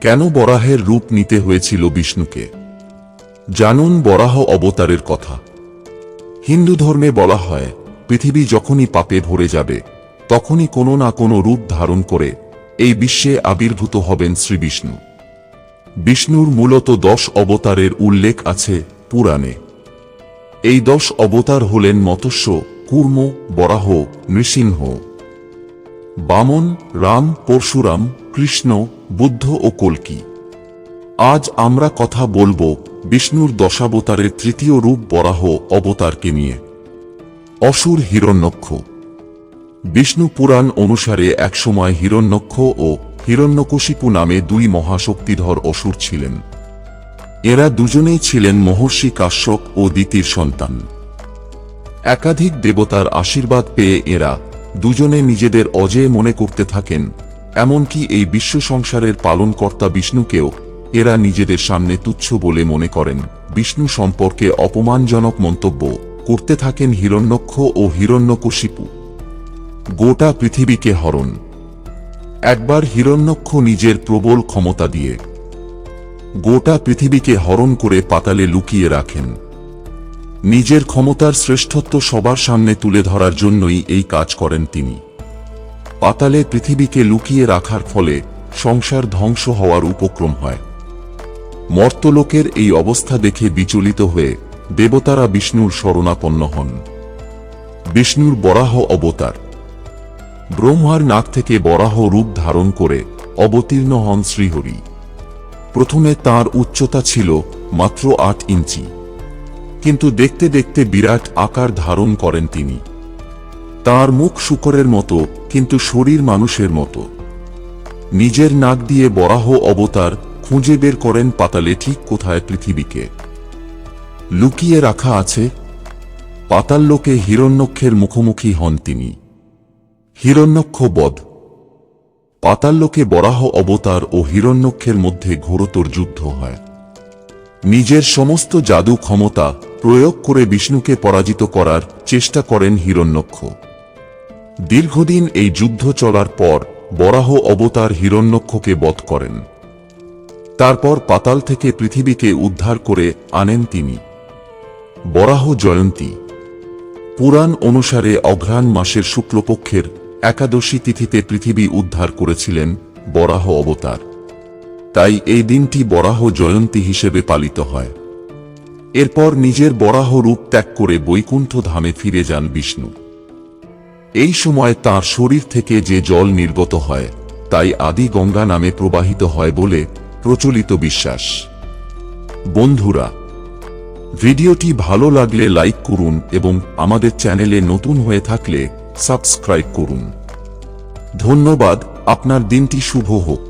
কেন বরাহের রূপ নিতে হয়েছিল বিষ্ণুকে? জানুন বরাহ অবতারের কথা। হিন্দু ধর্মে বলা হয়, পৃথিবী যখনই পাপে ভরে যাবে, তখনই কোনো না কোনো রূপ ধারণ করে এই বিশ্বে আবির্ভূত হবেন শ্রীবিষ্ণু বিষ্ণুর মূলত দশ অবতারের উল্লেখ আছে পুরাণে। এই দশ অবতার হলেন মৎস্য, কুর্ম, বরাহ, নৃসিংহ। বামন, রাম, পরশুরাম কৃষ্ণ, বুদ্ধ ও কল্কি। আজ আমরা কথা বলব বিষ্ণুর দশাবতারের তৃতীয় রূপ বরাহ অবতারকে নিয়ে। অসুর হিরণ্যক্ষ। বিষ্ণু পুরাণ অনুসারে একসময় হিরণ্যক্ষ ও হিরণ্যকশিপু নামে দুই মহাশক্তিধর অসুর ছিলেন। এরা দুজনেই ছিলেন মহর্ষি কাশ্যপ ও দিতির সন্তান। একাধিক দেবতার আশীর্বাদ পেয়ে এরা দুজনে নিজেদের অজেয় মনে করতে থাকেন এমনকি এই বিশ্ব সংসারের পালনকর্তা বিষ্ণুকেও এরা নিজেদের সামনে তুচ্ছ বলে মনে করেন। বিষ্ণু সম্পর্কে অপমানজনক মন্তব্য করতে থাকেন হিরণ্যক্ষ ও হিরণ্যকশিপু। গোটা পৃথিবীকে হরণ। একবার হিরণ্যক্ষ নিজের প্রবল ক্ষমতা দিয়ে গোটা পৃথিবীকে হরণ করে পাতালে লুকিয়ে রাখেন। নিজের ক্ষমতার শ্রেষ্ঠত্ব সবার সামনে তুলে ধরার জন্যই এই কাজ করেন তিনি। পাতালে পৃথিবীকে লুকিয়ে রাখার ফলে সংসার ধ্বংস হওয়ার উপক্রম হয়। মর্তলোকের এই অবস্থা দেখে বিচলিত হয়ে দেবতারা বিষ্ণুর শরণাপন্ন হন। বিষ্ণুর বরাহ অবতার। ব্রহ্মার নাক থেকে বরাহ রূপ ধারণ করে অবতীর্ণ হন শ্রীহরি। প্রথমে তার উচ্চতা ছিল মাত্র আট ইঞ্চি। কিন্তু দেখতে দেখতে বিরাট আকার ধারণ করেন তিনি। তার মুখ শুকরের মতো, কিন্তু শরীর মানুষের মতো। নিজের নাক দিয়ে বরাহ অবতার খুঁজে বের করেন পাতালে ঠিক কোথায় পৃথিবীকে। লুকিয়ে রাখা আছে, পাতাল লোকে হিরণ্যক্ষের মুখোমুখি হন তিনি। হিরণ্যক্ষ বধ। পাতাল্লোকে বরাহ অবতার ও হিরণ্যক্ষের মধ্যে ঘোরতর যুদ্ধ হয়। নিজের সমস্ত জাদু ক্ষমতা প্রয়োগ করে বিষ্ণুকে পরাজিত করার চেষ্টা করেন হিরণ্যক্ষ। দীর্ঘদিন এই যুদ্ধ চলার পর বরাহ অবতার হিরণ্যক্ষকে বধ করেন। তারপর পাতাল থেকে পৃথিবীকে উদ্ধার করে আনেন তিনি। বরাহ জয়ন্তী। পুরাণ অনুসারে অঘ্রাণ মাসের শুক্লপক্ষের একাদশী তিথিতে পৃথিবী উদ্ধার করেছিলেন বরাহ অবতার। তাই এই দিনটি বরাহ জয়ন্তী হিসেবে পালিত হয়। এরপর নিজের বরাহ রূপ ত্যাগ করে বৈকুণ্ঠ ধামে ফিরে যান বিষ্ণু। এই সময় তার শরীর থেকে যে জল নির্গত হয়, তাই আদি গঙ্গা নামে প্রবাহিত হয় বলে প্রচলিত বিশ্বাস। বন্ধুরা, ভিডিওটি ভালো লাগলে লাইক করুন এবং আমাদের চ্যানেলে নতুন হয়ে থাকলে সাবস্ক্রাইব করুন। ধন্যবাদ, আপনার দিনটি শুভ হোক।